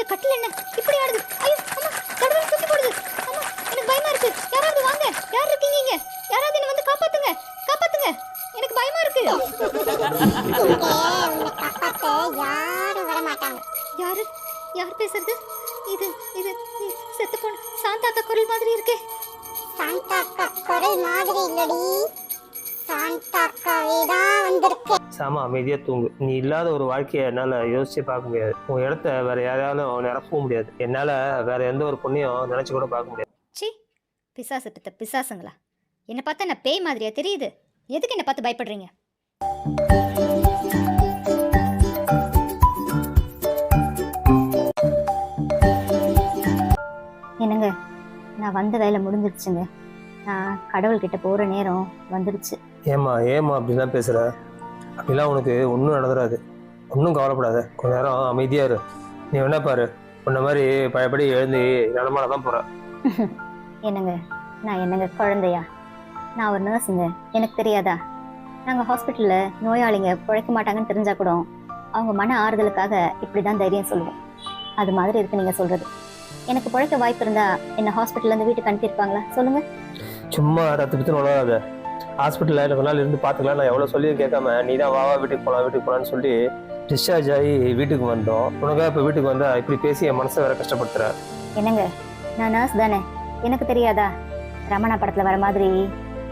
இந்த கட்டில் என்ன? இப்படி ஆடுது. ஐயோ அம்மா கடவுள் தூக்கி போடுது. அம்மா எனக்கு பயமா இருக்கு. யாராவது வாங்க. யார் இருக்கீங்க இங்க? யாராவது என்ன வந்து காப்பாத்துங்க. காப்பாத்துங்க. எனக்கு பயமா இருக்கு. யாரும் வர மாட்டாங்க யாரு? யார் பேசுறது? இது இது இது செத்து போன சாந்தாக்கா குரல் மாதிரி இருக்கே. சாந்தாக்கா குரல் மாதிரி இல்லடி. சாம அமைதியா தூங்கு. நீ இல்லாத ஒரு வாழ்க்கையை என்னால யோசிச்சு பார்க்க முடியாது. உன் இடத்த வேற யாராலும் நிரப்பவும் முடியாது. என்னால வேற எந்த ஒரு பொண்ணையும் நினைச்சு கூட பார்க்க முடியாது. சி பிசாசு பித்த பிசாசுங்களா? என்னை பார்த்தா நான் பேய் மாதிரியா தெரியுது. எதுக்கு என்னை பார்த்து பயப்படுறீங்க? என்னங்க நான் வந்த வேலை முடிஞ்சிடுச்சுங்க நான் கடவுள்கிட்ட போகிற நேரம் வந்துடுச்சு ஏமா ஏமா அப்படிலாம் பேசுற? அப்படிலாம் உனக்கு ஒன்றும் நடந்துடாது ஒன்றும் கவலைப்படாத. கொஞ்ச நேரம் அமைதியா இரு. நீ என்ன பாரு. உன்ன மாதிரி பழையபடி எழுந்து நடமாட தான் போற என்னங்க? நான் என்னங்க குழந்தையா? நான் ஒரு நர்ஸுங்க எனக்கு தெரியாதா? நாங்கள் ஹாஸ்பிட்டலில் நோயாளிங்க பிழைக்க மாட்டாங்கன்னு தெரிஞ்சா கூட அவங்க மன ஆறுதலுக்காக இப்படி தான் தைரியம் சொல்லுவோம். அது மாதிரி இருக்கு நீங்கள் சொல்கிறது எனக்கு பிழைக்க வாய்ப்பு இருந்தா என்ன ஹாஸ்பிட்டல்லேருந்து வீட்டுக்கு அனுப்பியிருப்பாங்களா? சொல்லுங்கள் சும்மா ரத்து பித்து நோடாத ஹாஸ்பிட்டலில் எனக்கு நாள் இருந்து பார்த்துக்கலாம் நான் எவ்வளோ சொல்லியும் கேட்காம நீ தான் வா வா வீட்டுக்கு போகலாம் வீட்டுக்கு போகலான்னு சொல்லி டிஸ்சார்ஜ் ஆகி வீட்டுக்கு வந்தோம். உனக்காக இப்போ வீட்டுக்கு வந்தா இப்படி பேசி என் மனசை வேற கஷ்டப்படுத்துற. என்னங்க? நான் நர்ஸ் தானே? எனக்கு தெரியாதா? ரமணா படத்தில் வர மாதிரி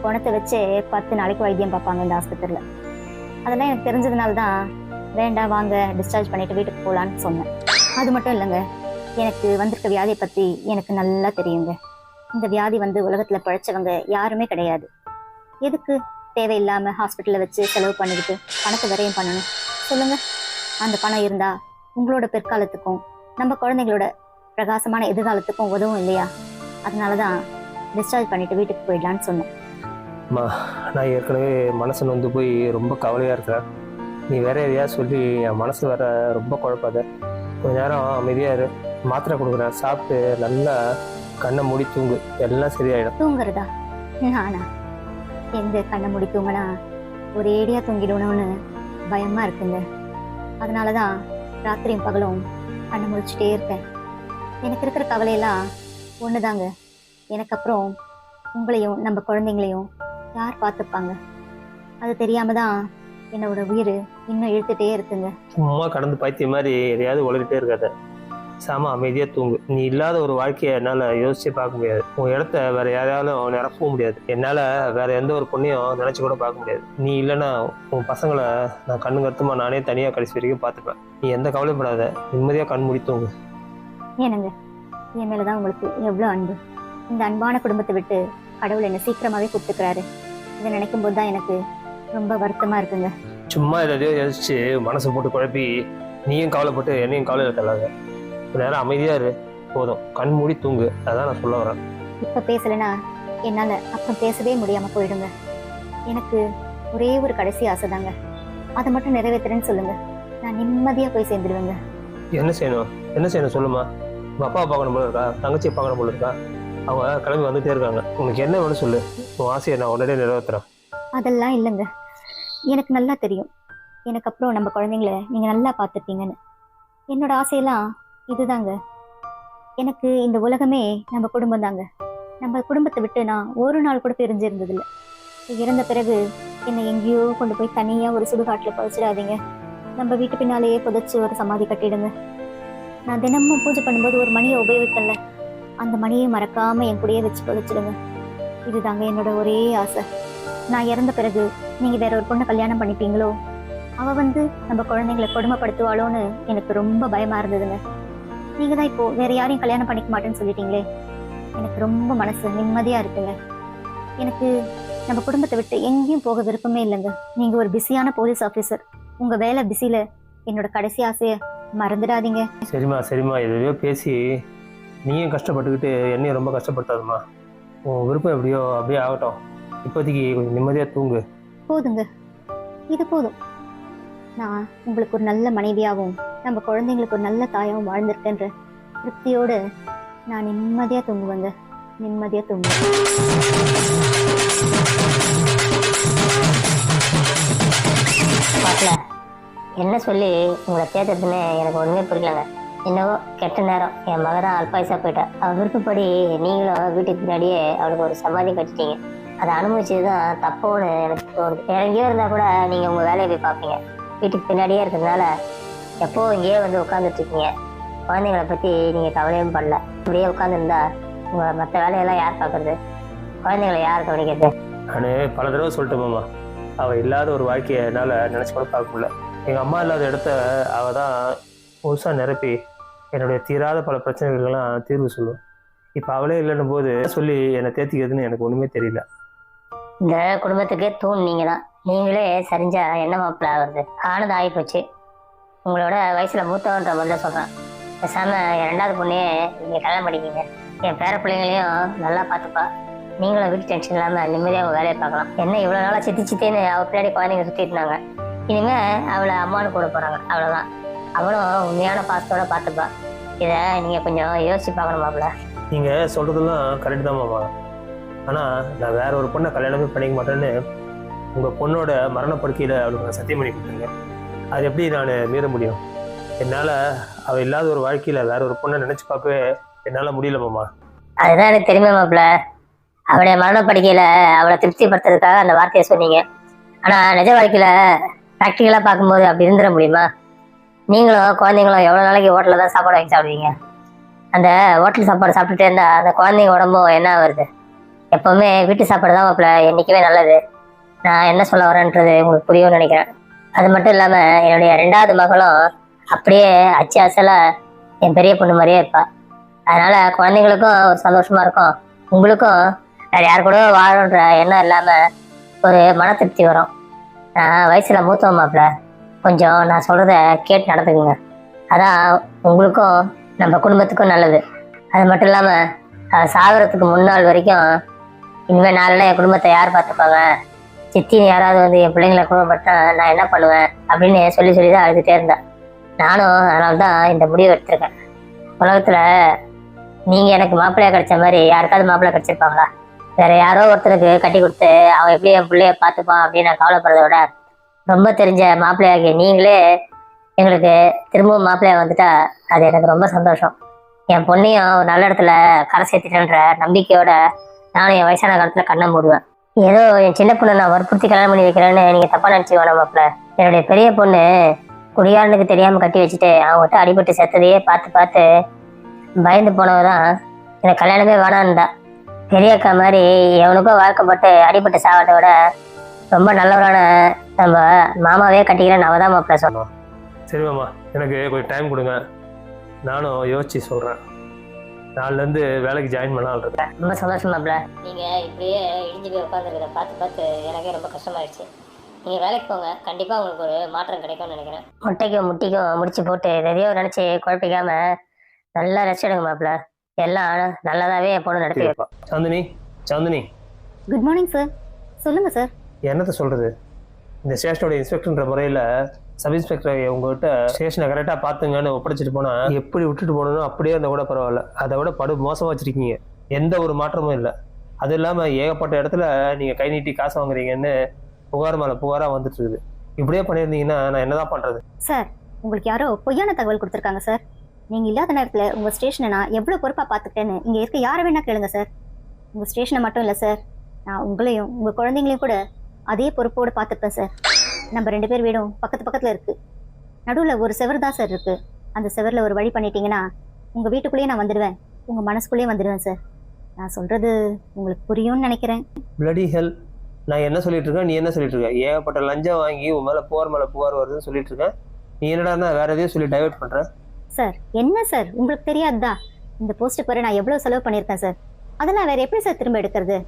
குணத்தை வச்சே பத்து நாளைக்கு வைத்தியம் பார்ப்பாங்க இந்த ஆஸ்பத்திரியில். அதெல்லாம் எனக்கு தெரிஞ்சதுனால தான் வேண்டாம் வாங்க டிஸ்சார்ஜ் பண்ணிட்டு வீட்டுக்கு போகலான்னு சொன்னேன். அது மட்டும் இல்லைங்க. எனக்கு வந்திருக்க வியாதியை பற்றி எனக்கு நல்லா தெரியுங்க. இந்த வியாதி வந்து உலகத்தில் பழைச்சவங்க யாருமே கிடையாது. எதுக்கு தேவையில்லாமல் ஹாஸ்பிட்டலில் வச்சு செலவு பண்ணிக்கிட்டு பணத்தை விரயம் பண்ணணும்? சொல்லுங்க. அந்த பணம் இருந்தா உங்களோட பிற்காலத்துக்கும் நம்ம குழந்தைங்களோட பிரகாசமான எதிர்காலத்துக்கும் உதவும் இல்லையா? அதனால தான் டிஸ்சார்ஜ் பண்ணிட்டு வீட்டுக்கு போயிடலான்னு சொன்னேன் அம்மா நான் ஏற்கனவே மனசு நொந்து போய் ரொம்ப கவலையாக இருக்கிறேன் நீ வேற எதையா சொல்லி என் மனசு வேற ரொம்ப குழப்பாத. கொஞ்ச நேரம் அமைதியாக இரு. மாத்திரை கொடுக்குறேன். சாப்பிட்டு நல்லா கண்ணை மூடி தூங்கு. எல்லாம் சரியாயிடும். தூங்குறதா? நானா? எங்க கண்ணை முடிக்குங்கன்னா தூங்கினா ஏடியா தூங்கிடணும்னு பயமா இருக்குங்க. அதனால தான் ராத்திரியும் பகலும் கண்ணை முடிச்சுட்டே இருக்கேன் எனக்கு இருக்கிற கவலையெல்லாம் ஒண்ணுதாங்க. எனக்கு அப்புறம் உங்களையும் நம்ம குழந்தைங்களையும் யார் பார்த்துப்பாங்க? அது தெரியாம தான் என்னோட உயிர் இன்னும் இழுத்துட்டே இருக்குங்க. சும்மா கடந்து பைத்திய மாதிரி எதையாவது உலகிட்டே இருக்காத. சாம அமைதியாக தூங்கு. நீ இல்லாத ஒரு வாழ்க்கையை என்னால் யோசிச்சே பார்க்க முடியாது. உன் இடத்த வேற யாராலும் நிரப்பவும் முடியாது. என்னால் வேற எந்த ஒரு பொண்ணையும் நினச்சி கூட பார்க்க முடியாது. நீ இல்லைன்னா உன் பசங்களை நான் கண்ணு கருத்துமா நானே தனியாக கடைசி வரைக்கும் பார்த்துப்பேன். நீ எந்த கவலைப்படாத நிம்மதியாக கண் மூடி தூங்கு. ஏனுங்க என் மேல தான் உங்களுக்கு எவ்வளோ அன்பு? இந்த அன்பான குடும்பத்தை விட்டு கடவுள் என்னை சீக்கிரமாவே கூப்பிட்டுக்கிறாரு. இதை நினைக்கும் போது தான் எனக்கு ரொம்ப வருத்தமா இருக்குங்க. சும்மா எதையோ யோசிச்சு மனசை போட்டு குழப்பி நீயும் கவலைப்பட்டு என்னையும் கவலையில் தள்ளாத. நேரம் அமைதியா இரு. போதும். கண் மூடி தூங்கு. அதான் நான் சொல்ல வரேன். இப்ப பேசலைன்னா என்னால அப்புறம் பேசவே முடியாம போயிடுங்க. எனக்கு ஒரே ஒரு கடைசி ஆசை தாங்க. அதை மட்டும் நிறைவேத்துறேன்னு சொல்லுங்க. நான் நிம்மதியா போய் சேர்ந்துடுவேங்க. என்ன செய்யணும்? என்ன செய்யணும் சொல்லுமா? உங்க அப்பா பார்க்கணும் போல இருக்கா? தங்கச்சி பார்க்கணும் போல இருக்கா? அவங்க கிளம்பி வந்துட்டே இருக்காங்க. உனக்கு என்ன வேணும் சொல்லு. உன் ஆசையை நான் உடனே நிறைவேற்றுறேன் அதெல்லாம் இல்லைங்க. எனக்கு நல்லா தெரியும். எனக்கு அப்புறம் நம்ம குழந்தைங்கள நீங்க நல்லா பார்த்துப்பீங்கன்னு என்னோட ஆசையெல்லாம் இதுதாங்க. எனக்கு இந்த உலகமே நம்ம குடும்பம் தாங்க நம்ம குடும்பத்தை விட்டு நான் ஒரு நாள் கூட பிரிஞ்சிருந்ததில்ல. இறந்த பிறகு என்னை எங்கேயோ கொண்டு போய் தனியாக ஒரு சுடுகாட்டில் புதைச்சிடாதீங்க. நம்ம வீட்டு பின்னாலேயே புதைச்சி ஒரு சமாதி கட்டிடுங்க. நான் தினமும் பூஜை பண்ணும்போது ஒரு மணியை உபயோகிக்கல அந்த மணியை மறக்காமல் என் கூடயே வச்சு புதைச்சிடுங்க. இதுதாங்க என்னோட ஒரே ஆசை. நான் இறந்த பிறகு நீங்கள் வேற ஒரு பொண்ணை கல்யாணம் பண்ணிப்பீங்களோ? அவள் வந்து நம்ம குழந்தைங்களை கொடுமைப்படுத்துவாளோன்னு எனக்கு ரொம்ப பயமாக இருந்ததுங்க. நீங்க தான் இப்போ வேற யாரையும் கல்யாணம் பண்ணிக்க மாட்டேன்னு சொல்லிட்டீங்களே. எனக்கு ரொம்ப மனசு நிம்மதியா இருக்குங்க. எனக்கு நம்ம குடும்பத்தை விட்டு எங்கேயும் போக விருப்பமே இல்லைங்க. நீங்க ஒரு பிஸியான போலீஸ் ஆஃபீஸர் உங்க வேலை பிஸியில என்னோட கடைசி ஆசையை மறந்துடாதீங்க. சரிம்மா சரிம்மா. எதையோ பேசி நீயும் கஷ்டப்பட்டுக்கிட்டு என்னையும் ரொம்ப கஷ்டப்படுத்தாதம்மா. உன் விருப்பம் எப்படியோ அப்படியே ஆகட்டும். இப்போதைக்கு கொஞ்சம் நிம்மதியாக தூங்கு. போதுங்க. இது போதும். நான் உங்களுக்கு ஒரு நல்ல மனைவியாகவும் நம்ம குழந்தைங்களுக்கு ஒரு நல்ல தாயாகவும் வாழ்ந்திருக்கேன்ற திருப்தியோடு நான் நிம்மதியாக தூங்குவேங்க. நிம்மதியாக தூங்குவேன். பார்க்கல என்ன சொல்லி உங்களை தேடுறதுன்னு எனக்கு ஒன்றுமே புரியலங்க. என்னவோ கெட்ட நேரம். என் மக தான் அல்பாயுசா போயிட்டா. அவள் விருப்பப்படி நீங்களும் வீட்டுக்கு பின்னாடியே அவளுக்கு ஒரு சமாதி கட்டிட்டீங்க. அதை அனுபவிச்சது தான் தப்போன்னு எனக்கு தோணுது. வேற எங்கேயோ இருந்தால் கூட நீங்கள் உங்கள் வேலையை போய் பார்ப்பீங்க. வீட்டுக்கு பின்னாடியே இருக்கிறதுனால எப்போ இங்கேயே வந்து உட்காந்துட்டு இருக்கீங்க? குழந்தைங்களை பற்றி நீங்கள் கவலையும் படல. இப்படியே உட்காந்துருந்தா உங்கள் மற்ற வேலையெல்லாம் யார் பார்க்கறது? குழந்தைங்களை யார் கவனிக்கிறது? நான் பல தடவை சொல்லிட்டேன் மாமா. அவள் இல்லாத ஒரு வாழ்க்கையை என்னால் நினச்சி கூட பார்க்க முடியல. எங்கள் அம்மா இல்லாத இடத்த அவள் தான் முழுசாக நிரப்பி என்னுடைய தீராத பல பிரச்சனைகளுக்கெல்லாம் தீர்வு சொல்லுவாள் இப்போ அவளே இல்லைன்னும் போது சொல்லி என்னை தேத்திக்கிறதுன்னு எனக்கு ஒன்றுமே தெரியல. இந்த குடும்பத்துக்கே தூண் நீங்க தான் நீங்களே சரிஞ்சா என்ன மாப்பிள்ள ஆகுறது? ஆனது ஆகிப்போச்சு. உங்களோட வயசுல மூத்தவன்ற முதல்ல சொல்றேன். பேசாம என் ரெண்டாவது பொண்ணே நீங்க கல்யாணம் பண்ணிக்கிங்க. என் பேர பிள்ளைங்களையும் நல்லா பார்த்துப்பா. நீங்களும் வீட்டு டென்ஷன் இல்லாம நிம்மதியாக உங்க வேலையை பார்க்கலாம். என்ன இவ்வளோ நாளாக சித்தி சித்தின்னு அவள் பின்னாடி குழந்தைங்க சுத்திட்டு இருந்தாங்க. இனிமே அவளை அம்மானு கூட போறாங்க. அவ்வளோதான் அவளும் உண்மையான பாசத்தோட பார்த்துப்பா. இதை நீங்க கொஞ்சம் யோசிச்சு பார்க்கணும் மாப்பிள்ள நீங்கள் சொல்கிறதெல்லாம் கரெக்ட் தான் மாமா. ஆனால் நான் வேற ஒரு பொண்ணை கல்யாணமே பண்ணிக்க மாட்டேன்னு உங்கள் பொண்ணோட மரணப்படுக்கையில் அவளுக்கு நான் சத்தியம் பண்ணி கொடுத்துருங்க அது எப்படி நான் மீற முடியும்? என்னால் அவள் இல்லாத ஒரு வாழ்க்கையில் வேற ஒரு பொண்ணை நினச்சி பார்க்கவே என்னால் முடியல மாமா. அதுதான் எனக்கு தெரியுமே மாப்பிள்ள. அவளுடைய மரணப்படுக்கையில் அவளை திருப்திப்படுத்துறதுக்காக அந்த வார்த்தையை சொன்னீங்க. ஆனால் நிஜ வாழ்க்கையில் ப்ராக்டிக்கலாக பார்க்கும்போது அப்படி இருந்துட முடியுமா? நீங்களும் குழந்தைங்களும் எவ்வளோ நாளைக்கு ஹோட்டலில் தான் சாப்பாடு வாங்கி சாப்பிடுவீங்க? அந்த ஹோட்டல் சாப்பாடு சாப்பிட்டுட்டே இருந்தால் அந்த குழந்தைங்க உடம்பும் என்ன வருது எப்போவுமே வீட்டு சாப்பாடு தான் மாப்பிள்ள. என்றைக்குமே நல்லது. நான் என்ன சொல்ல வரேன்றது உங்களுக்கு புரியும்னு நினைக்கிறேன். அது மட்டும் இல்லாமல் என்னுடைய ரெண்டாவது மகளும் அப்படியே அச்சு அசலாக என் பெரிய பொண்ணு மாதிரியே இருப்பா. அதனால குழந்தைங்களுக்கும் ஒரு சந்தோஷமா இருக்கும். உங்களுக்கும் வேறு யார் கூட வாழன்ற எண்ணம் இல்லாமல் ஒரு மன திருப்தி வரும். நான் வயசில் மூத்தவன் மாப்பிள்ள. கொஞ்சம் நான் சொல்கிறத கேட்டு நடந்துக்குங்க. அதான் உங்களுக்கும் நம்ம குடும்பத்துக்கும் நல்லது. அது மட்டும் இல்லாமல் சாகிறதுக்கு முன்னாள் வரைக்கும் இனிமேல் நாளெல்லாம் என் குடும்பத்தை யார் பார்த்துப்பாங்க? சித்தின்னு யாராவது வந்து என் பிள்ளைங்களை குடும்பப்பட்டா நான் என்ன பண்ணுவேன் அப்படின்னு சொல்லி சொல்லி தான் அழுதுகிட்டே இருந்தேன் நானும் அதனால தான் இந்த முடிவு எடுத்திருக்கேன். உலகத்துல நீங்க எனக்கு மாப்பிள்ளையா கிடைச்ச மாதிரி யாருக்காவது மாப்பிள்ளை கிடைச்சிருப்பாங்களா? வேற யாரோ ஒருத்தருக்கு கட்டி கொடுத்து அவன் எப்படி என் பிள்ளைய பார்த்துப்பான் அப்படின்னு நான் கவலைப்படுறத விட ரொம்ப தெரிஞ்ச மாப்பிள்ளையாகி நீங்களே எங்களுக்கு திரும்பவும் மாப்பிள்ளையா வந்துட்டா அது எனக்கு ரொம்ப சந்தோஷம். என் பொண்ணையும் ஒரு நல்ல இடத்துல கரை சேர்த்துட்டேன்ற நம்பிக்கையோட நானும் என் வயசான காலத்துல கண்ணை மூடுவேன். ஏதோ என் சின்ன பொண்ணை நான் வற்புறுத்தி கல்யாணம் பண்ணி வைக்கிறேன்னு நீங்க தப்பா நினைச்சு வேணாம் என்னுடைய பெரிய பொண்ணு குடியாரனுக்கு தெரியாம கட்டி வச்சுட்டு அவங்ககிட்ட அடிபட்டு செத்ததையே பார்த்து பார்த்து பயந்து போனவ தான் எனக்கு கல்யாணமே வேணான்டா பெரிய அக்கா மாதிரி எவனுக்கோ வாழ்க்கப்பட்டு அடிபட்டு சாவதை விட ரொம்ப நல்லவரான நம்ம மாமாவே கட்டிக்கிறேன் அவதான் மாப்பிள்ள சொல்லுவோம் சரி மாமா எனக்கு கொஞ்சம் டைம் கொடுங்க. நானும் யோசிச்சு சொல்கிறேன் நாலுலேருந்து வேலைக்கு ஜாயின் பண்ணலாம் இருக்கேன் ரொம்ப சந்தோஷம் மாப்பிள்ள நீங்க இப்படியே இடிஞ்சு போய் உட்காந்துருக்கிறத பார்த்து பார்த்து எனக்கே ரொம்ப கஷ்டமாயிடுச்சு நீங்க வேலைக்கு போங்க. கண்டிப்பா உங்களுக்கு ஒரு மாற்றம் கிடைக்கும்னு நினைக்கிறேன். முட்டைக்கும் முட்டிக்கும் முடிச்சு போட்டு எதையோ நினைச்சு குழப்பிக்காம நல்லா ரெஸ்ட் எடுங்க மாப்பிள்ள எல்லாம் நல்லதாவே என் பொண்ணு நடத்தி வைப்போம். Chandini Chandini. Good morning sir சொல்லுங்க சார் என்னத்த சொல்கிறது இந்த ஸ்டேஷனோட இன்ஸ்பெக்டர்ன்ற முறையில் சப் இன்ஸ்பெக்டர் உங்ககிட்ட ஸ்டேஷனை கரெக்டாக பார்த்துங்கன்னு ஒப்படைச்சிட்டு போனால் எப்படி விட்டுட்டு போகணும் அப்படியே இருந்தால் கூட பரவாயில்ல. அதை விட படு மோசமாக வச்சுருக்கீங்க. எந்த ஒரு மாற்றமும் இல்லை. அது இல்லாமல் ஏகப்பட்ட இடத்துல நீங்கள் கை நீட்டி காசு வாங்குறீங்கன்னு புகார் மேலே புகாராக வந்துட்டு இருக்குது. இப்படியே பண்ணியிருந்தீங்கன்னா நான் என்னதான் பண்ணுறது சார் உங்களுக்கு யாரோ பொய்யான தகவல் கொடுத்துருக்காங்க சார் நீங்கள் இல்லாத நேரத்தில் உங்கள் ஸ்டேஷனை நான் எவ்வளோ பொறுப்பாக பார்த்துக்கிட்டேன்னு இங்கே இருக்க யாரை வேணால் கேளுங்க சார் உங்கள் ஸ்டேஷனை மட்டும் இல்லை சார் நான் உங்களையும் உங்கள் குழந்தைங்களையும் கூட அதே பொறுப்போடு பார்த்துப்பேன் சார் நம்ம ரெண்டு பேர் வீடும் பக்கத்து பக்கத்தில் இருக்குது நடுவில் ஒரு செவர் தான் சார் இருக்குது அந்த செவரில் ஒரு வழி பண்ணிட்டீங்கன்னா உங்கள் வீட்டுக்குள்ளேயே நான் வந்துடுவேன். உங்கள் மனசுக்குள்ளேயே வந்துடுவேன் சார். நான் சொல்கிறது உங்களுக்கு புரியும்னு நினைக்கிறேன். பிளடி ஹெல் நான் என்ன சொல்லிட்டு இருக்கேன்? நீ என்ன சொல்லிட்டு இருக்க? ஏகப்பட்ட லஞ்சம் வாங்கி உன் மேலே புகார் மேலே புகார் வருதுன்னு சொல்லிட்டு இருக்கேன். நீ என்னடா வேற எதையும் சொல்லி டைவர்ட் பண்ணுற சார் என்ன சார்? உங்களுக்கு தெரியாதா இந்த போஸ்ட் பாரு நான் எவ்வளோ செலவு பண்ணியிருக்கேன் சார். அதெல்லாம் வேற எப்படி சார் திரும்ப எடுக்கிறது?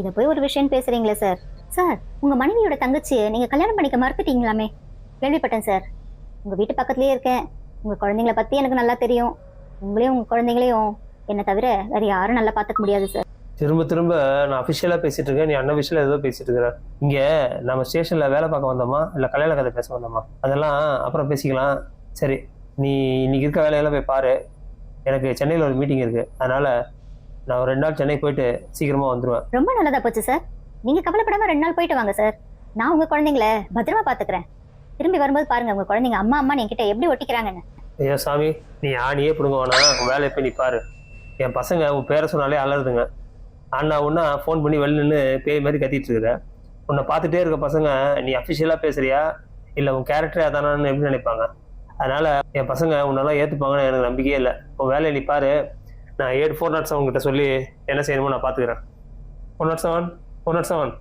இதை போய் ஒரு விஷயம் பேசுறீங்களே சார். சார் உங்க மனைவியோட தங்கச்சியை நீங்க கல்யாணம் பண்ணிக்க மறுத்துட்டீங்களாமே? கேள்விப்பட்டேன் சார். உங்க வீட்டு பக்கத்துலயே இருக்கேன். உங்க குழந்தைங்கள பத்தி எனக்கு நல்லா தெரியும். உங்களையும் உங்க குழந்தைங்களையும் என்னை தவிர வேற யாரும் நல்லா பார்த்துக்க முடியாது சார். திரும்ப திரும்ப நான் அஃபிஷியலாக பேசிட்டு இருக்கேன். நீ அன்அஃபிஷியலாக ஏதோ பேசிட்டு இருக்கிற. இங்கே நம்ம ஸ்டேஷனில் வேலை பார்க்க வந்தோமா? இல்லை கல்யாண கதை பேச வந்தோமா? அதெல்லாம் அப்புறம் பேசிக்கலாம். சரி நீ இன்னைக்கு இருக்க வேலையெல்லாம் போய் பாரு. எனக்கு சென்னையில் ஒரு மீட்டிங் இருக்குது அதனால் நான் ஒரு ரெண்டு நாள் சென்னை போயிட்டு சீக்கிரமாக வந்துடுவேன் ரொம்ப நல்லதா போச்சு சார். நீங்க கவலைப்படாம ரெண்டு நாள் போயிட்டு வாங்க சார் நான் உங்க குழந்தைங்கள பத்திரமா பாத்துக்கிறேன். திரும்பி வரும்போது பாருங்க உங்க குழந்தைங்க அம்மா அம்மா என்கிட்ட எப்படி ஒட்டிக்கிறாங்கன்னு. ஐயா சாமி நீ ஆணியே பிடுங்க வேணாம். உன் வேலையை போய் நீ பாரு. என் பசங்க உன் பேரை சொன்னாலே அலருதுங்க அண்ணா ஒன்றா ஃபோன் பண்ணி வெளில நின்று பேய் மாதிரி கத்திட்டு இருக்கிற. உன்னை பார்த்துட்டே இருக்க பசங்க நீ அஃபிஷியலாக பேசுறியா? இல்லை உன் கேரக்டரே அதானான்னு எப்படி நினைப்பாங்க? அதனால என் பசங்க உன்னெல்லாம் ஏற்றுப்பாங்கன்னு எனக்கு நம்பிக்கையே இல்லை. உன் வேலையை நீ பாரு. நான் ஏட் ஃபோர் நாட் செவன் கிட்ட சொல்லி என்ன செய்யணுமோ நான் பார்த்துக்கிறேன் four nought seven four nought seven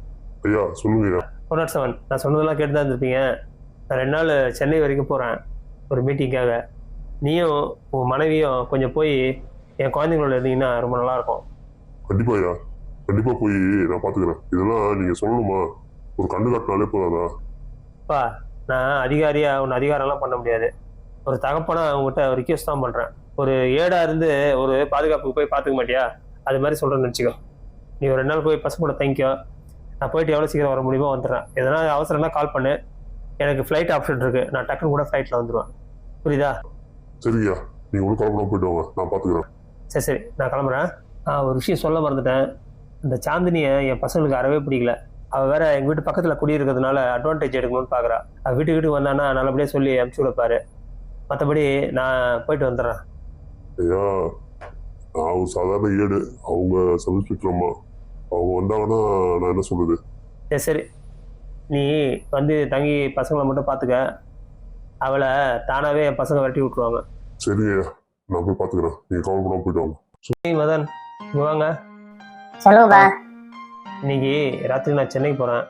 ஐயா சொல்லுங்க ஐயா ஃபோர் நாட் செவன் நான் சொன்னதெல்லாம் கேட்டு தான் இருந்திருப்பீங்க. நான் ரெண்டு நாள் சென்னை வரைக்கும் போகிறேன் ஒரு மீட்டிங்காக நீயும் உன் மனைவியும் கொஞ்சம் போய் என் குழந்தைங்களோட இருந்தீங்கன்னா ரொம்ப நல்லா இருக்கும் கண்டிப்பா ஐயா. கண்டிப்பா போய் நான் பாத்துக்கிறேன். இதெல்லாம் நீங்க சொல்லணுமா? ஒரு கண்ணு காட்டினாலே போதாதா? அப்பா நான் அதிகாரியாக உன்னை அதிகாரம்லாம் பண்ண முடியாது. ஒரு தகப்பனா உங்ககிட்ட ரிக்வெஸ்ட் தான் பண்ணுறேன் ஒரு ஏடா இருந்து ஒரு பாதுகாப்புக்கு போய் பார்த்துக்க மாட்டியா? அது மாதிரி சொல்கிறேன்னு நினச்சிக்கோ. நீ ஒரு ரெண்டு நாள் போய் பசங்க கூட தங்கிக்கோ. நான் போயிட்டு எவ்வளோ சீக்கிரம் வர முடியுமோ வந்துடுறேன். எதனா அவசரம்னா கால் பண்ணு. எனக்கு ஃப்ளைட் ஆப்ஷன் இருக்குது நான் டக்குன்னு கூட ஃப்ளைட்டில் வந்துடுவேன் புரியுதா? சரியா நீங்க ஒன்றும் கவலைப்படாம போயிட்டு வாங்க. நான் பாத்துக்கிறேன். சரி சரி. நான் கிளம்புறேன். ஒரு விஷயம் சொல்ல மறந்துட்டேன். இந்த சாந்தினியை என் பசங்களுக்கு அறவே பிடிக்கல. அவள் வேற எங்கள் வீட்டு பக்கத்தில் குடியிருக்கிறதுனால அட்வான்டேஜ் எடுக்கணும்னு பார்க்குறா அவள் வீட்டுக்கு வீட்டுக்கு வந்தானா நல்லபடியாக சொல்லி அனுப்பிச்சி விடப்பாரு. மற்றபடி நான் போயிட்டு வந்துடுறேன். ஐயா நான் சாதாரண ஏடு அவங்க அம்மா அவங்க வந்தாங்கன்னா நான் என்ன சொல்றது? சரி சரி. நீ வந்து தங்கி பசங்களை மட்டும் பார்த்துக்க அவளை தானாகவே என் பசங்க விரட்டி விட்ருவாங்க சரிங்க ஐயா நான் போய் பாத்துக்கிறேன். நீங்க கவலைப்படாம போயிட்டு வாங்க. மதன். இங்கே வாங்க. இன்னைக்கு ராத்திரி நான் சென்னைக்கு போகிறேன்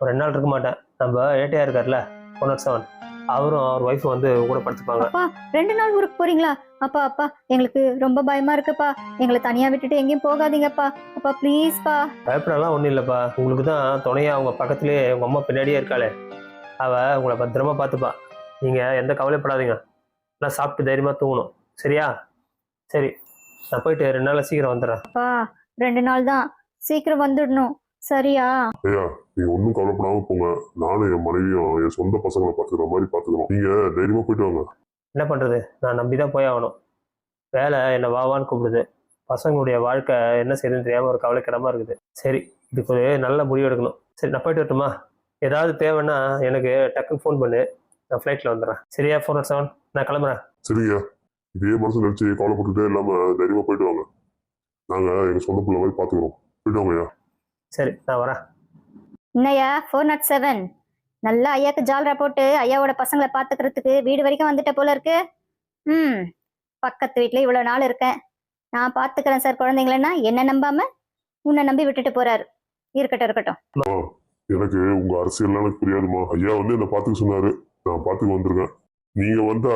ஒரு ரெண்டு நாள் இருக்க மாட்டேன். நம்ம ஏட்டையா இருக்கார்ல ஒன் நாட் செவன். அவரும் அவர் ஒய்ஃபும் வந்து கூட படுத்துப்பாங்க. அப்பா ரெண்டு நாள் ஊருக்கு போறீங்களா? அப்பா அப்பா எங்களுக்கு ரொம்ப பயமா இருக்குப்பா. எங்களை தனியா விட்டுட்டு எங்கேயும் போகாதீங்கப்பா. அப்பா ப்ளீஸ்ப்பா பயப்படலாம் ஒன்றும் இல்லைப்பா. உங்களுக்கு தான் துணையா அவங்க பக்கத்துலேயே உங்கள் அம்மா பின்னாடியே இருக்காளே. அவள் உங்களை பத்திரமா பார்த்துப்பா. நீங்கள் எந்த கவலைப்படாதீங்க. நான் சாப்பிட்டு தைரியமாக தூங்கணும். சரியா? சரி. நான் போயிட்டு ரெண்டு நாளில் சீக்கிரம் வந்துடுறேன். அப்பா ரெண்டு நாள் தான். சீக்கிரம் வந்துடணும். சரியா? ஐயா நீங்க ஒன்றும் கவலைப்படாம போங்க. நானும் என் மனைவியும் என் சொந்த பசங்களை பாத்துக்கிற மாதிரி பாத்துக்கிறோம் நீங்க தைரியமா போயிட்டு வாங்க. என்ன பண்ணுறது நான் நம்பி தான் போய் ஆகணும். வேலை என்னை வாவான்னு கூப்பிடுது. பசங்களுடைய வாழ்க்கை என்ன செய்யுதுன்னு தெரியாமல் ஒரு கவலைக்கிடமா இருக்குது. சரி இதுக்கு ஒரு நல்ல முடிவு எடுக்கணும். சரி நான் போயிட்டு வரட்டுமா? ஏதாவது தேவைன்னா எனக்கு டக்குன்னு ஃபோன் பண்ணு. நான் ஃப்ளைட்டில் வந்துடுறேன். சரியா? ஃபோர் நாட் செவன் நான் கிளம்புறேன். சரிங்க இதே மனசு நினைச்சு கவலைப்பட்டுட்டே இல்லாம தைரியமா போயிட்டு வாங்க. நாங்க எங்க சொந்த பிள்ளை மாதிரி பாத்துக்கிறோம் போயிட்டு வாங்க ஐயா சரி நான் வரேன். என்னையா ஃபோர் நாட் செவன் நல்லா ஐயாக்கு ஜால்ரா போட்டு ஐயாவோட பசங்களை பாத்துக்கிறதுக்கு வீடு வரைக்கும் வந்துட்ட போல இருக்கு. ம் பக்கத்து வீட்ல இவ்வளவு நாள் இருக்கேன். நான் பாத்துக்கிறேன் சார் குழந்தைங்களன்னா. என்ன நம்பாம உன்னை நம்பி விட்டுட்டு போறாரு. இருக்கட்டும் இருக்கட்டும். எனக்கு உங்க அரசியல்லாம் எனக்கு புரியாதுமா ஐயா வந்து என்ன பாத்துக்க சொன்னாரு. நான் பாத்துக்க வந்திருக்கேன். நீங்க வந்தா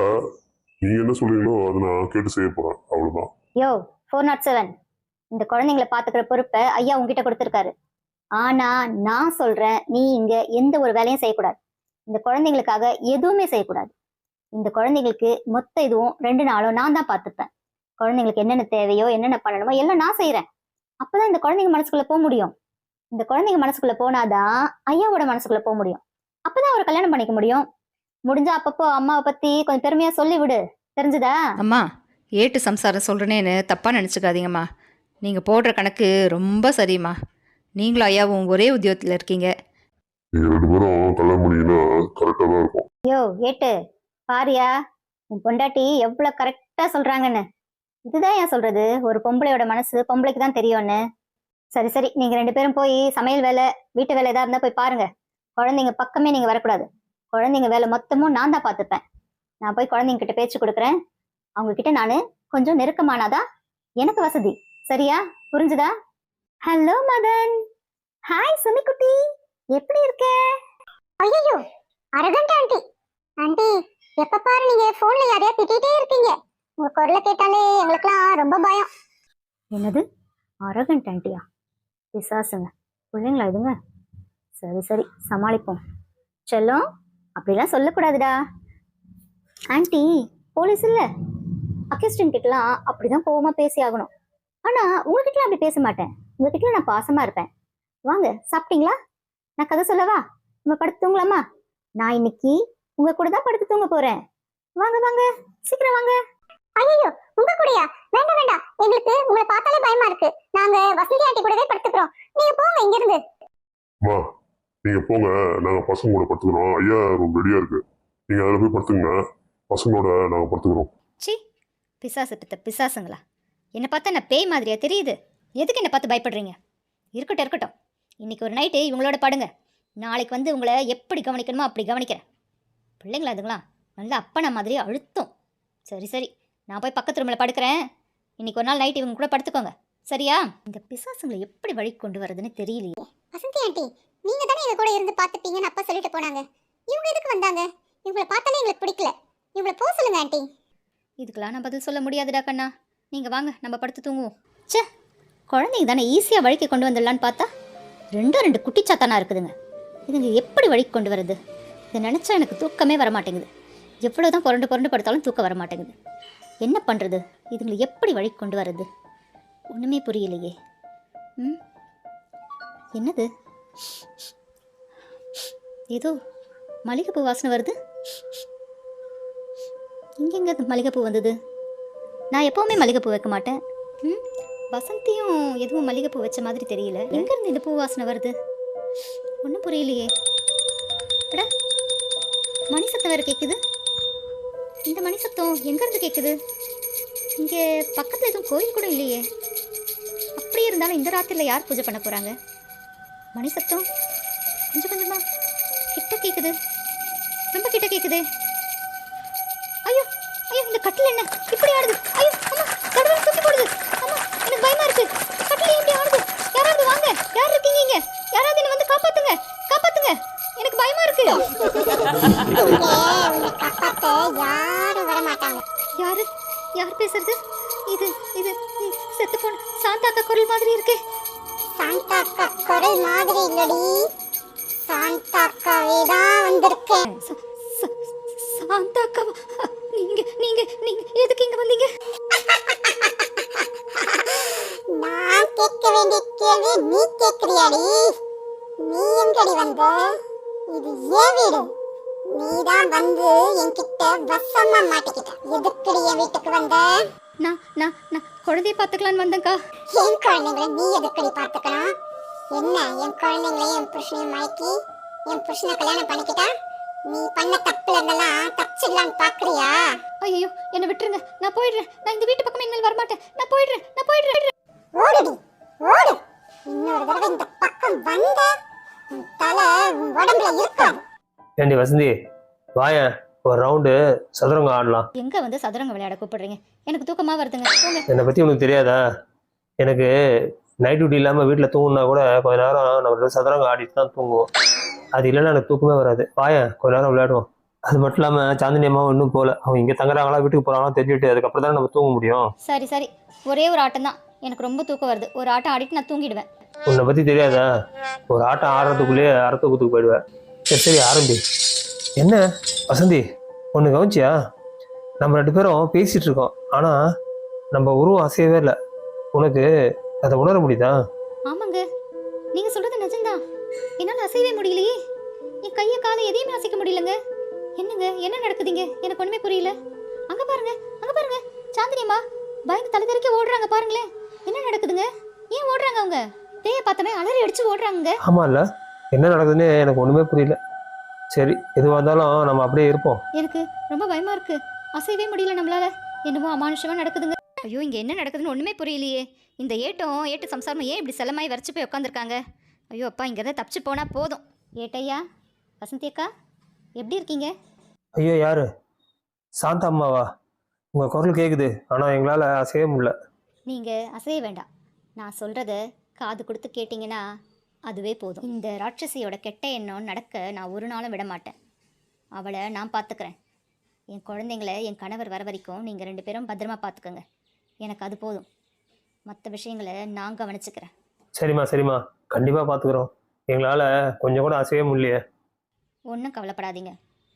நீங்க என்ன சொல்றீங்களோ அதை நான் கேட்டு செய்ய போறேன். அவ்வளவுதான். யோ ஃபோர் நாட் செவன். இந்த குழந்தைங்களை பாத்துக்கிற பொறுப்பை ஐயா உங்ககிட்ட கொடுத்துருக்காரு. ஆனா நான் சொல்றேன் நீ இங்க எந்த ஒரு வேலையும் செய்யக்கூடாது. இந்த குழந்தைங்களுக்காக எதுவுமே செய்யக்கூடாது. இந்த குழந்தைங்களுக்கு மொத்த இதுவும் ரெண்டு நாளும் நான் தான் பார்த்துப்பேன். குழந்தைங்களுக்கு என்னென்ன தேவையோ என்னென்ன பண்ணணுமோ எல்லாம் நான் செய்யறேன் அப்பதான் இந்த குழந்தைங்க மனசுக்குள்ள போக முடியும். இந்த குழந்தைங்க மனசுக்குள்ள போனாதான் ஐயாவோட மனசுக்குள்ள போக முடியும். அப்பதான் அவர் கல்யாணம் பண்ணிக்க முடியும். முடிஞ்சா அப்பப்போ அம்மாவை பத்தி கொஞ்சம் பெருமையா சொல்லி விடு தெரிஞ்சுதா? அம்மா ஏட்டு சம்சாரம் சொல்றேனேன்னு தப்பா நினச்சிக்காதீங்கம்மா. நீங்கள் போடுற கணக்கு ரொம்ப சரிம்மா. நீங்களும் ஐயாவும் ஒரே உத்தியோகத்தில் இருக்கீங்க. நீங்க ரெண்டு பேரும் கல்யாணம் பண்ணீங்கன்னா கரெக்டா தான் இருக்கும் யோ ஏட்டு பாரியா உன் பொண்டாட்டி எவ்வளவு கரெக்டா சொல்றாங்கன்னு. இதுதான் ஏன் சொல்றது? ஒரு பொம்பளையோட மனசு பொம்பளைக்கு தான் தெரியும்னு. சரி சரி நீங்க ரெண்டு பேரும் போய் சமையல் வேலை வீட்டு வேலை ஏதா இருந்தா போய் பாருங்க. குழந்தைங்க பக்கமே நீங்க வரக்கூடாது. குழந்தைங்க வேலை மொத்தமும் நான் தான் பார்த்துப்பேன். நான் போய் குழந்தைங்க கிட்ட பேச்சு கொடுக்குறேன். அவங்க கிட்ட நானு கொஞ்சம் நெருக்கமானாதான் எனக்கு வசதி. சரியா? புரிஞ்சுதா? ஹலோ மதன் ஹாய் சுமிக்குட்டி எப்படி இருக்க? ஐயோ அரகண்ட் ஆண்டி. ஆண்டி எப்ப பாரு நீங்க போன்ல யாரையா திட்டிட்டே இருக்கீங்க. உங்க குரலை கேட்டாலே எங்களுக்குலாம் ரொம்ப பயம். என்னது? அரகண்ட் ஆண்டியா? பிசாசுங்க. பிள்ளைங்களா இதுங்க? சரி சரி சமாளிப்போம். செல்லம் அப்படிலாம் சொல்லக்கூடாதுடா. ஆன்ட்டி போலீஸ் இல்ல? அக்கிஸ்டன் கிட்டலாம் அப்படிதான் கோவமா பேசி ஆகணும். ஆனா உங்ககிட்ட அப்படி பேச மாட்டேன். உங்ககிட்ட நான் பாசமா இருப்பேன். வாங்க சாப்பிட்டீங்களா? நான் கதை சொல்லவா? நம்ம படுத்து தூங்கலாமா? நான் இன்னைக்கு உங்க கூட தான் படுத்து தூங்க போறேன். வாங்க வாங்க சீக்கிரம் வாங்க. ஐயோ உங்க கூடயா? வேண்டாம் வேண்டாம். எங்களுக்கு உங்களை பார்த்தாலே பயமா இருக்கு. நாங்க வசந்தி ஆண்டி கூடவே படுத்துக்கிறோம். நீங்க போங்க இங்க இருந்து அம்மா நீங்க போங்க. நாங்க பசங்க கூட படுத்துக்கிறோம். ஐயா ரூம் ரெடியா இருக்கு. நீங்க அதுல போய் படுத்துங்க. பசங்களோட நாங்க படுத்துக்கிறோம். சி பிசாசு பித்த பிசாசுங்களா? என்னை பார்த்தா நான் பேய் மாதிரியா தெரியுது. எதுக்கு என்னை பார்த்து பயப்படுறீங்க? இருக்கட்டும் இருக்கட்டும். இன்னைக்கு ஒரு நைட்டு இவங்களோட படுங்க. நாளைக்கு வந்து உங்களை எப்படி கவனிக்கணுமோ அப்படி கவனிக்கிறேன். பிள்ளைங்களா அதுங்களா? நல்லா அப்பனா மாதிரி அழுத்தம். சரி சரி. நான் போய் பக்கத்து ரூமில் படுக்கிறேன். இன்னைக்கு ஒரு நாள் நைட் இவங்க கூட படுத்துக்கோங்க. சரியா? இந்த பிசாசுங்களை எப்படி வழி கொண்டு வரதுன்னு தெரியலையே. வசந்தி ஆண்டி நீங்க தானே எங்க கூட இருந்து பாத்துப்பீங்கன்னு அப்பா சொல்லிட்டு போனாங்க. இவங்க எதுக்கு வந்தாங்க? இவங்கள பார்த்தாலே எங்களுக்கு பிடிக்கல. இவங்கள போக சொல்லுங்க ஆண்டி இதுக்கெல்லாம் நான் பதில் சொல்ல முடியாதுடா கண்ணா. நீங்கள் வாங்க நம்ம படுத்து தூங்குவோம். ச்சே! குழந்தைங்க தானே ஈஸியாக வழிக்கு கொண்டு வந்துடலான்னு பார்த்தா ரெண்டும் ரெண்டு குட்டிச்சாத்தானா இருக்குதுங்க. இதுங்க எப்படி வழிக்கு கொண்டு வருது இதை நினச்சா எனக்கு தூக்கமே வர மாட்டேங்குது எவ்வளோ தான் புரண்டு புரண்டு படுத்தாலும் தூக்கம் வர மாட்டேங்குது என்ன பண்ணுறது இதுங்களை எப்படி வழிக்கு கொண்டு வர்றது? ஒன்றுமே புரியலையே. ம்? என்னது? ஏதோ மல்லிகைப்பூ வாசனை வருது? இங்கெங்க மல்லிகைப்பூ வந்தது? நான் எப்போவுமே மல்லிகைப்பூ வைக்க மாட்டேன். ம்? வசந்தியும் எதுவும் மல்லிகைப்பூ வச்ச மாதிரி தெரியல. எங்கேருந்து இந்த பூ வாசனை வருது? ஒன்றும் புரியலையே. அட மணி சத்தம் வேறு கேட்குது இந்த மணி சத்தம் எங்கேருந்து கேட்குது இங்கே பக்கத்தில் எதுவும் கோயில் கூட இல்லையே. அப்படியே இருந்தாலும் இந்த ராத்திரியில் யார் பூஜை பண்ண போகிறாங்க மணி சத்தம் கொஞ்சம் கொஞ்சமா கிட்ட கேட்குது ரொம்ப கிட்ட கேட்குது ஐயோ ஐயோ இந்த கட்டில் என்ன? இப்படி ஆடுது. ஐயோ அம்மா கடவுள் தூக்கி போடுது. அம்மா எனக்கு பயமா இருக்கு. கட்டில் இப்படி ஆடுது? யாராவது வாங்க. யார் இருக்கீங்க இங்க? யாராவது என்ன வந்து காப்பாத்துங்க. காப்பாத்துங்க. எனக்கு பயமா இருக்கு. யாரும் வர மாட்டாங்க யாரு? யார் பேசுறது? இது இது செத்து போன சாந்தாக்கா குரல் மாதிரி இருக்கு. சாந்தாக்கா குரல் மாதிரி இல்லடி. சாந்தாக்காவே தான் வந்திருக்கேன் சாந்தாக்கா நீங்க நீங்க நீங்க எதுக்கு இங்க வந்தீங்க? நான் கேட்க வேண்டிய கேள்வி நீ கேட்கிறியாடி? நீ எங்கடி வந்த? இது ஏன் வீடு. நீதான் வந்து என்கிட்ட வசமா மாட்டிக்கிட்ட. எதுக்குடி என் வீட்டுக்கு வந்த? நான் நான் நான் குழந்தைய பார்த்துக்கலான்னு வந்தேங்க்கா என் குழந்தைங்களை நீ எதுக்குடி பார்த்துக்கணும்? என்ன என் குழந்தைங்களையும் என் புருஷனையும் மயக்கி என் புருஷனை கல்யாணம் பண்ணிக்கிட்டா? நீ பண்ண தப்புல இருந்தெல்லாம் தப்பிச்சிடலான்னு பாக்குறியா ஐயோ என்னை விட்டுருங்க. நான் போயிடுறேன். நான் இந்த வீட்டு பக்கம் இனிமேல் வரமாட்டேன். நான் போயிடுறேன். நான் போயிடுறேன். ஓடுடி ஓடு. இன்னொரு தடவை இந்த பக்கம் வந்த உன் தலை உன் உடம்புல இருக்காது. ஏண்டி வசந்தி வாயேன் ஒரு ரவுண்டு சதுரங்கம் ஆடலாம். எங்க வந்து சதுரங்க விளையாட கூப்பிடுறீங்க? எனக்கு தூக்கமா வருதுங்க. போங்க என்னை பற்றி உனக்கு தெரியாதா? எனக்கு நைட் டியூட்டி இல்லாமல் வீட்டில் தூங்குனா கூட கொஞ்ச நேரம் நம்ம ரெண்டு சதுரங்கம் ஆடிட்டு தான் தூங்குவோம். அது இல்லைன்னா எனக்கு தூக்கமே வராது. வாயேன் கொஞ்ச நேரம் விளையாடுவோம். அது மட்டும் இல்லாமல் சாந்தினி அம்மாவும் இன்னும் போகல. அவங்க இங்கே தங்குறாங்களா வீட்டுக்கு போகிறாங்களா தெரிஞ்சுட்டு அதுக்கப்புறம் தான் நம்ம தூங்க முடியும். சரி சரி. ஒரே ஒரு ஆட்டம் தான் எனக்கு ரொம்ப தூக்கம் வருது. ஒரு ஆட்டம் ஆடிட்டு நான் தூங்கிடுவேன். உன்னை பற்றி தெரியாதா? ஒரு ஆட்டம் ஆடுறதுக்குள்ளேயே அறுத்த குத்துக்கு போயிடுவேன் சரி சரி ஆரம்பி. என்ன? வசந்தி ஒன்று கவனிச்சியா? நம்ம ரெண்டு பேரும் பேசிகிட்டு இருக்கோம். ஆனால் நம்ம உருவம் அசையவே இல்லை. உனக்கு அதை உணர முடியுதா? பேய பார்த்தமே அலறி அடிச்சு ஓடுறாங்க. இல்லை என்ன நடக்குதுன்னு எனக்கு ஒன்றுமே புரியல. சரி எதுவாக இருந்தாலும் நம்ம அப்படியே இருப்போம். எனக்கு ரொம்ப பயமா இருக்கு. அசையவே முடியல நம்மளால. என்னமோ அமானுஷமா நடக்குதுங்க. ஐயோ இங்க என்ன நடக்குதுன்னு ஒண்ணுமே புரியலையே. இந்த ஏட்டம் ஏட்டு சம்சாரம் ஏன் இப்படி செல்லமாய் வரைச்சு போய் உட்காந்துருக்காங்க ஐயோ அப்பா இங்க தான் தப்பிச்சு போனா போதும். ஏட்டையா வசந்தி அக்கா எப்படி இருக்கீங்க? ஐயோ யாரு? சாந்தா அம்மாவா? உங்கள் குரல் கேட்குது ஆனால் எங்களால் அசைய முடியல. நீங்க அசைய வேண்டாம். நான் சொல்றத காது கொடுத்து கேட்டிங்கன்னா அதுவே போதும். இந்த ராட்சசியோட கெட்ட எண்ணம் நடக்க நான் ஒரு நாளும் விட மாட்டேன் அவளை நான் பார்த்துக்கிறேன் என் குழந்தைங்கள என் கணவர் வர வரைக்கும் நீங்கள் ரெண்டு பேரும் பத்திரமா பார்த்துக்கோங்க எனக்கு அது போதும். மற்ற விஷயங்களை நான் கவனிச்சுக்கிறேன். சரிம்மா சரிம்மா. கண்டிப்பாக பார்த்துக்குறோம் எங்களால் கொஞ்சம் கூட அசைய முடியலையே. ஒன்றும் கவலைப்படாதீங்க.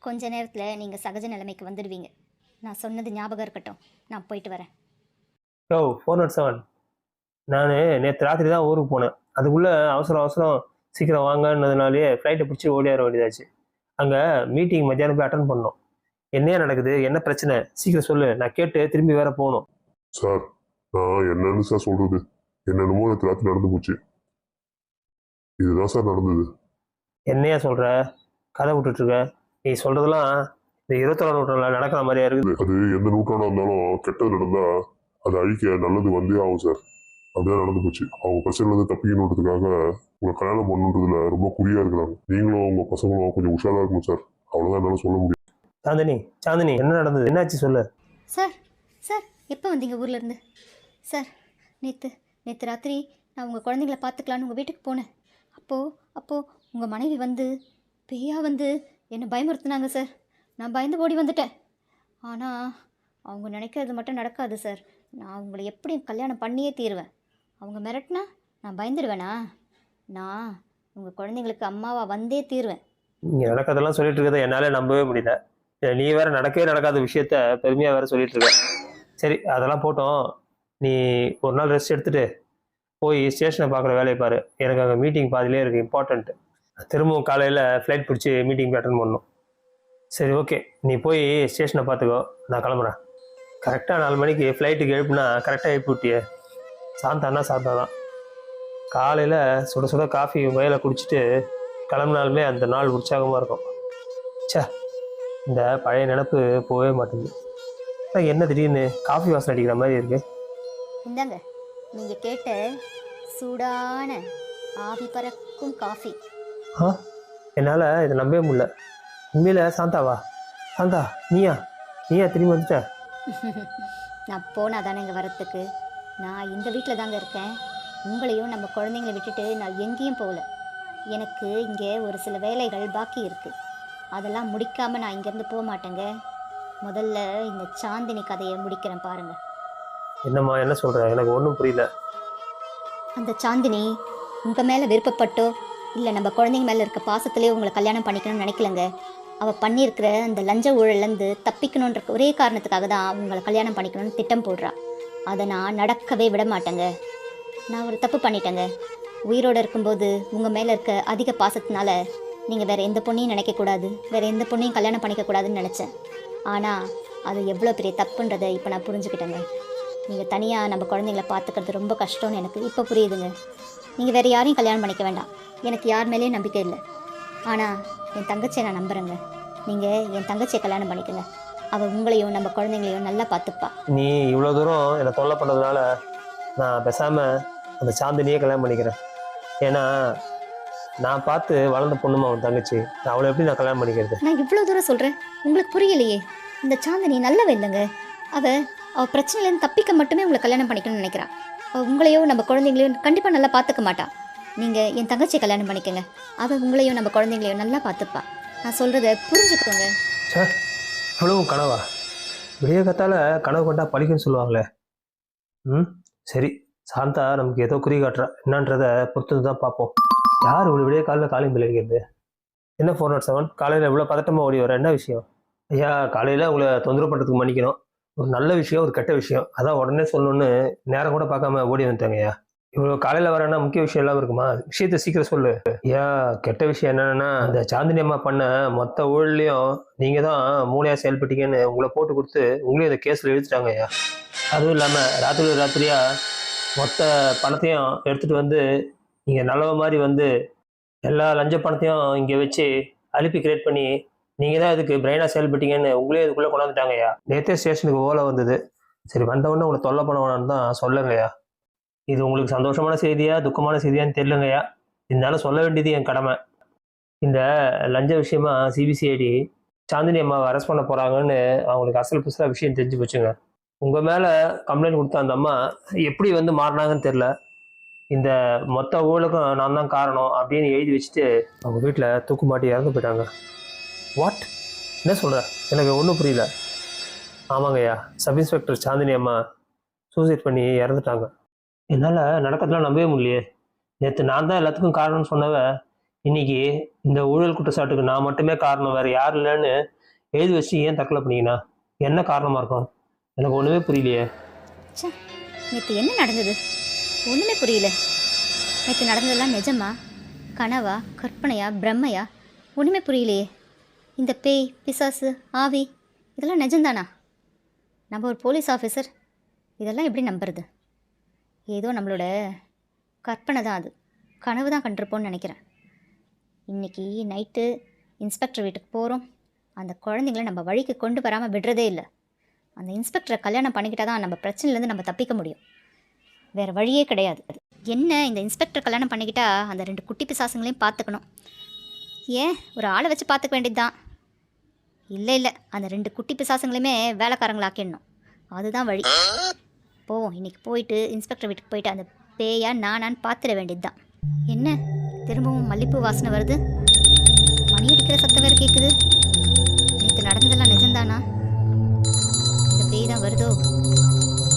கொஞ்ச நேரத்தில் நீங்கள் சகஜ நிலைமைக்கு வந்துடுவீங்க. நான் சொன்னது ஞாபகம் இருக்கட்டும். நான் போயிட்டு வரேன். ஓ ஃபோர் நாட் செவன். நான் நேற்று ராத்திரி தான் ஊருக்கு போனேன். அதுக்குள்ளே அவசரம் அவசரம் சீக்கிரம் வாங்கன்னதுனாலே ஃப்ளைட்டை பிடிச்சி ஓடியார வேண்டியதாச்சு. அங்கே மீட்டிங் மத்தியானம் போய் அட்டன் பண்ணோம். என்ன நடக்குது? என்ன பிரச்சனை? சீக்கிரம் சொல்லு. நான் கேட்டு திரும்பி வேற போகணும். சார் நான் என்னன்னு சார் சொல்றது? என்னென்னமோ எனக்கு ராத்திரி நடந்து போச்சு. இதுதான் சார் நடந்தது. என்னையா சொல்கிற கதை விட்டுட்ருக்க நீ சொல்கிறதெல்லாம் இந்த இருபத்தொரு நூற்றாண்டில் நடக்கிற மாதிரியா இருக்குது. அது எந்த நூற்றாண்டா இருந்தாலும் கெட்டது நடந்தா அதை அழிக்க நல்லது வந்தே ஆகும் சார். அப்படிதான் நடந்து போச்சு. அவங்க பிரச்சனை வந்து தப்பிக்கணுன்றதுக்காக உங்களை கல்யாணம் பண்ணுன்றதுல ரொம்ப குறியா இருக்கிறாங்க. நீங்களும் உங்க பசங்களும் கொஞ்சம் உஷாரா இருக்கணும் சார் அவ்வளவுதான் என்னால சொல்ல முடியும். சாந்தினி சாந்தினி என்ன நடந்தது? என்னாச்சு சொல்லு. சார் சார் எப்போ வந்தீங்க ஊர்ல இருந்து? சார் நேற்று நேற்று ராத்திரி நான் உங்கள் குழந்தைங்கள பார்த்துக்கலான்னு உங்கள் வீட்டுக்கு போனேன். அப்போது அப்போது உங்கள் மனைவி வந்து பேயா வந்து என்னை பயமுறுத்துனாங்க சார் நான் பயந்து ஓடி வந்துட்டேன். ஆனால் அவங்க நினைக்கிறது மட்டும் நடக்காது சார் நான் உங்களை எப்படி கல்யாணம் பண்ணியே தீருவேன். அவங்க மிரட்டினா நான் பயந்துடுவேனா நான் உங்கள் குழந்தைங்களுக்கு அம்மாவா வந்தே தீருவேன். நீங்கள் நடக்கிறதெல்லாம் சொல்லிட்டு இருக்கிறத என்னால் நம்பவே முடியல. நீ வேற நடக்கவே நடக்காத விஷயத்த பெருமையாக வேற சொல்லிட்டு இருக்க சரி அதெல்லாம் போட்டோம். நீ ஒரு நாள் ரெஸ்ட் எடுத்துட்டு போய் ஸ்டேஷனை பார்க்குற வேலையை பாரு. எனக்கு அங்கே மீட்டிங் பாதிலே இருக்குது இம்பார்ட்டண்ட்டு திரும்பவும் காலையில் ஃப்ளைட் பிடிச்சி மீட்டிங் அட்டன் பண்ணணும். சரி ஓகே நீ போய் ஸ்டேஷனை பார்த்துக்கோ. நான் கிளம்புறேன். கரெக்டாக நாலு மணிக்கு ஃப்ளைட்டுக்கு எழுப்புனா கரெக்டாக எழுப்பி விட்டியே சாந்தானா சாந்தா தான் காலையில் சுட சுட காஃபி வயலை குடிச்சிட்டு கிளம்புனாலுமே அந்த நாள் உற்சாகமாக இருக்கும். ச்சே இந்த பழைய நினப்பு போகவே மாட்டேங்குது. என்ன திடீர்னு காஃபி வாசனை அடிக்கிற மாதிரி இருக்கு? இந்தாங்க நீங்கள் கேட்ட சூடான ஆவி பறக்கும் காஃபி. ஆ என்னால் இதை நம்பவே முடியல. உண்மையில சாந்தாவா? சாந்தா நீயா? நீயா திரும்பி வந்துட்ட? நான் போனால் தானே இங்கே வரத்துக்கு நான் இந்த வீட்டில் தாங்க இருக்கேன். உங்களையும் நம்ம குழந்தைங்கள விட்டுட்டு நான் எங்கேயும் போகல. எனக்கு இங்கே ஒரு சில வேலைகள் பாக்கி இருக்குது அதெல்லாம் முடிக்காமல் நான் இங்கேருந்து போக மாட்டேங்க. முதல்ல இந்த சாந்தினி கதையை முடிக்கிறேன் பாருங்கள் என்னம்மா என்ன சொல்கிற எனக்கு ஒன்றும் புரியல. அந்த சாந்தினி உங்கள் மேலே விருப்பப்பட்டோ இல்லை நம்ம குழந்தைங்க மேலே இருக்க பாசத்திலே உங்களை கல்யாணம் பண்ணிக்கணும்னு நினைக்கலங்க. அவள் பண்ணியிருக்கிற அந்த லஞ்ச ஊழல்லேருந்து தப்பிக்கணுன்ற ஒரே காரணத்துக்காக தான் உங்களை கல்யாணம் பண்ணிக்கணும்னு திட்டம் போடுறா. அதை நான் நடக்கவே விட மாட்டேங்க. நான் ஒரு தப்பு பண்ணிட்டேங்க. உயிரோடு இருக்கும்போது உங்கள் மேலே இருக்க அதிக பாசத்தினால நீங்கள் வேறு எந்த பொண்ணையும் நினைக்கக்கூடாது வேறு எந்த பொண்ணையும் கல்யாணம் பண்ணிக்கக்கூடாதுன்னு நினச்சேன். ஆனால் அது எவ்வளோ பெரிய தப்புன்றதை இப்போ நான் புரிஞ்சுக்கிட்டேங்க. நீங்கள் தனியாக நம்ம குழந்தைங்கள பார்த்துக்கிறது ரொம்ப கஷ்டம்னு எனக்கு இப்போ புரியுதுங்க. நீங்கள் வேறு யாரையும் கல்யாணம் பண்ணிக்க வேண்டாம். எனக்கு யார் மேலேயும் நம்பிக்கை இல்லை. ஆனால் என் தங்கச்சியை நான் நம்புகிறேங்க நீங்கள் என் தங்கச்சியை கல்யாணம் பண்ணிக்கோங்க. அவள் உங்களையும் நம்ம குழந்தைங்களையும் நல்லா பார்த்துப்பா. நீ இவ்வளோ தூரம் என்னை தொல்லை பண்ணதுனால நான் பேசாமல் அந்த சாந்தினியே கல்யாணம் பண்ணிக்கிறேன். ஏன்னா நான் பார்த்து வளர்ந்த பொண்ணுமா அவன் தங்கச்சி? அவளை எப்படி நான் கல்யாணம் பண்ணிக்கிறது? நான் இவ்வளோ தூரம் சொல்கிறேன் உங்களுக்கு புரியலையே? இந்த சாந்தினி நல்லவ இல்லைங்க. அவள் அவள் பிரச்சனையிலேருந்து தப்பிக்க மட்டுமே உங்களை கல்யாணம் பண்ணிக்கணும்னு நினைக்கிறா. அவள் உங்களையோ நம்ம குழந்தைங்களையும் கண்டிப்பாக நல்லா பார்த்துக்க மாட்டா. நீங்கள் என் தங்கச்சியை கல்யாணம் பண்ணிக்கோங்க. அவள் உங்களையும் நம்ம குழந்தைங்களையும் நல்லா பார்த்துப்பா. நான் சொல்கிறத புரிஞ்சுக்கோங்க. இவ்வளவும் கனவா. விடிய கத்தால கனவு கொண்டா பழிக்குன்னு சொல்லுவாங்களே. ம் சரி. சாந்தா நமக்கு ஏதோ குறி காட்டுறா. என்னன்றதை பொறுத்து தான் பார்ப்போம். யார் இவ்வளோ விடிய காலையில் காலையும் பிள்ளை அடிக்கிறது? என்ன ஃபோர் நாட் oh செவன் காலையில் இவ்வளோ பதட்டமாக ஓடி வர என்ன விஷயம்? ஐயா காலையில் உங்களை தொந்தரவு பண்ணுறதுக்கு மன்னிக்கணும். ஒரு நல்ல விஷயம் ஒரு கெட்ட விஷயம். அதான் உடனே சொல்லணும்னு நேரம் கூட பார்க்காம ஓடி வந்துட்டாங்க ஐயா. இவ்வளோ காலையில் வரேன்னா முக்கிய விஷயம் எல்லாம் இருக்குமா? விஷயத்த சீக்கிரம் சொல்லு. ஐயா கெட்ட விஷயம் என்னன்னா இந்த சாந்தினி அம்மா பண்ண மொத்த ஊழலையும் நீங்க தான் மூளையா செயல்பட்டீங்கன்னு உங்களை போட்டு கொடுத்து உங்களையும் இந்த கேஸில் இழுத்துட்டாங்க ஐயா. அதுவும் இல்லாமல் ராத்திரி ராத்திரியா மொத்த பணத்தையும் எடுத்துட்டு வந்து நீங்க நல்லவ மாதிரி வந்து எல்லா லஞ்ச பணத்தையும் இங்கே வச்சு அழுப்பி கிரியேட் பண்ணி நீங்க தான் இதுக்கு பிரெயினாக செயல்பட்டீங்கன்னு உங்களே இதுக்குள்ளே கொண்டாந்துட்டாங்க ஐயா. ஸ்டேஷனுக்கு ஓலை வந்தது. சரி வந்த உடனே உங்களை தொல்லை பண்ண வேணான்னு தான் சொல்லுங்கய்யா இது உங்களுக்கு சந்தோஷமான செய்தியா துக்கமான செய்தியான்னு தெரியலங்கய்யா. இருந்தாலும் சொல்ல வேண்டியது என் கடமை. இந்த லஞ்ச விஷயமா சிபிசிஐடி சாந்தினி அம்மாவை அரெஸ்ட் பண்ண போகிறாங்கன்னு அவங்களுக்கு அசல் புதுசாக விஷயம் தெரிஞ்சு போச்சுங்க. உங்கள் மேலே கம்ப்ளைண்ட் கொடுத்த அந்த அம்மா எப்படி வந்து மாறினாங்கன்னு தெரில இந்த மொத்த ஊழலுக்கும் நான் தான் காரணம் அப்படின்னு எழுதி வச்சுட்டு அவங்க வீட்டில் தூக்கு மாட்டி இறந்து போயிட்டாங்க. வாட் என்ன சொல்கிற எனக்கு ஒன்றும் புரியல. ஆமாங்கய்யா. சப் இன்ஸ்பெக்டர் சாந்தினி அம்மா சூசைட் பண்ணி இறந்துட்டாங்க. என்னால் நடக்கிறதுலாம் நம்பவே முடியலையே. நேற்று நான் தான் எல்லாத்துக்கும் காரணம்னு சொன்னவ இன்னைக்கு இந்த ஊழல் குற்றச்சாட்டுக்கு நான் மட்டுமே காரணம் வேற யாரும் இல்லைன்னு எழுதி வச்சு ஏன் தற்கொலை பண்ணீங்கன்னா என்ன காரணமாக இருக்கும்? எனக்கு ஒன்றுமே புரியலையே. ச்சே நேற்று என்ன நடந்தது? ஒன்றுமே புரியல. நேற்று நடந்ததெல்லாம் நிஜமா? கனவா? கற்பனையா? பிரம்மையா? ஒன்றுமே புரியலையே. இந்த பேய் பிசாசு ஆவி இதெல்லாம் நிஜம்தானா? நம்ம ஒரு போலீஸ் ஆஃபீஸர் இதெல்லாம் எப்படி நம்புறது? ஏதோ நம்மளோட கற்பனை தான் அது. கனவு தான் கண்டிருப்போம்னு நினைக்கிறேன். இன்றைக்கி நைட்டு இன்ஸ்பெக்டர் வீட்டுக்கு போகிறோம் அந்த குழந்தைங்கள நம்ம வழிக்கு கொண்டு வராமல் விடுறதே இல்லை. அந்த இன்ஸ்பெக்டரை கல்யாணம் பண்ணிக்கிட்டா தான் நம்ம பிரச்சனையிலேருந்து நம்ம தப்பிக்க முடியும். வேறு வழியே கிடையாது. என்ன இந்த இன்ஸ்பெக்டர் கல்யாணம் பண்ணிக்கிட்டா அந்த ரெண்டு குட்டி பிசாசுங்களையும் பார்த்துக்கணும். ஏன்? ஒரு ஆளை வச்சு பார்த்துக்க வேண்டியது தான் இல்லை இல்லை. அந்த ரெண்டு குட்டி பிசாசுங்களையுமே வேலைக்காரங்களாக்கிடணும் அதுதான் வழி. போவோம். இன்றைக்கி போயிட்டு இன்ஸ்பெக்டர் வீட்டுக்கு போயிட்டு அந்த பேயா நானான்னு பார்த்துட வேண்டியது தான் என்ன? திரும்பவும் மல்லிப்பூ வாசனை வருது? மணி அடிக்கிற சத்தம் வேறு கேட்குது நேற்று நடந்ததெல்லாம் நிஜம்தானா? இந்த பேய் தான் வருதோ?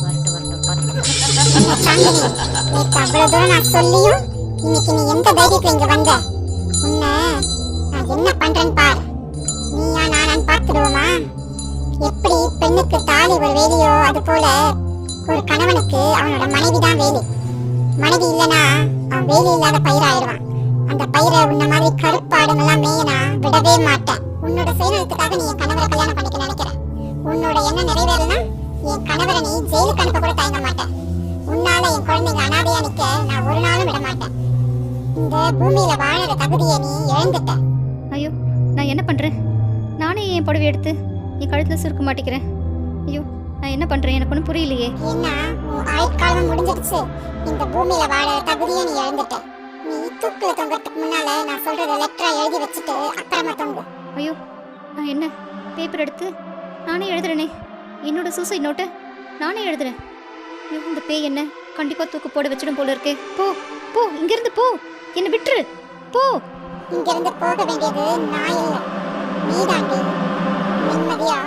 வரட்டும் வரட்டும் வரட்டும் நான் சொல்லியும் இன்னைக்கு நீ எந்த தைரியத்தில் இங்கே வந்த? உன்னை நான் என்ன பண்றேன்னு பார். நீயா நானான்னு பார்த்துடுவோமா எப்படி பெண்ணுக்கு தாலி ஒரு வேலையோ அது போல ஒரு கணவனுக்கு அவனோட மனைவி தான் வேலி. மனைவி இல்லனா அவன் வேலி இல்லாத பயிராயிடுவான். அந்த பயிரை உன்ன மாதிரி கருப்பாடுங்கெல்லாம் மேயனா விடவே மாட்டேன். உன்னோட சுயநலத்துக்காக நீ என் கணவரை கல்யாணம் பண்ணிக்க நினைக்கிற. உன்னோட எண்ணம் நிறைவேறலனா என் கணவரை நீ ஜெயிலுக்கு அனுப்ப கூட தயங்க மாட்டேன். உன்னால என் குழந்தைங்க அனாதையா நிக்க நான் ஒரு நாளும் விட மாட்டேன். இந்த பூமியில வாழற தகுதியை நீ இழந்துட்ட. ஐயோ நான் என்ன பண்றேன்? நானே என் புடவை எடுத்து என் கழுத்துல சுருக்க மாட்டேங்கிறேன் ஐயோ நான் என்ன பண்ணுறேன் எனக்கு ஒன்றும் புரியலையே. ஏன்னா உன் ஆயுட்காலம் முடிஞ்சிடுச்சு. இந்த பூமியில வாழற தகுதியை நீ இழந்துட்ட நீ தூக்குல தொங்கறதுக்கு முன்னால நான் சொல்றத லெட்டரா எழுதி வச்சுட்டு அப்புறமா தொங்கு. ஐயோ நான் என்ன? பேப்பர் எடுத்து நானே எழுதுறேனே. என்னோட சூசைட் நோட்டை நானே எழுதுறேன். இந்த பேய் என்ன? கண்டிப்பாக தூக்கு போட வச்சிடும் போல இருக்கே. போ போ இங்கேருந்து போ. என்னை விட்டுரு. போ. இங்கிருந்து போக வேண்டியது நான் இல்ல. நீதாண்டி. நிம்மதியா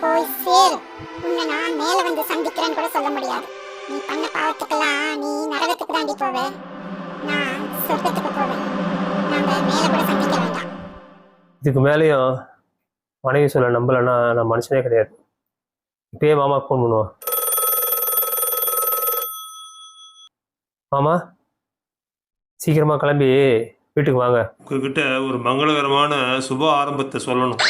போய் சேரு. உன்னை நான் மேல வந்து சந்திக்கிறேன்னு கூட சொல்ல முடியாது. நீ பண்ண பாவத்துக்கெல்லாம் நீ நரகத்துக்கு தாண்டி போவே. நான் சொர்க்கத்துக்கு போவேன் நாம மேல கூட சந்திக்க வேண்டாம். இதுக்கு மேலேயும் மனைவி சொல்ல நம்பலைன்னா நான் மனுஷனே கிடையாது. இப்பயே மாமா ஃபோன் பண்ணுவோம் மாமா சீக்கிரமா கிளம்பி வீட்டுக்கு வாங்க. உங்ககிட்ட ஒரு மங்களகரமான சுப ஆரம்பத்தை சொல்லணும்.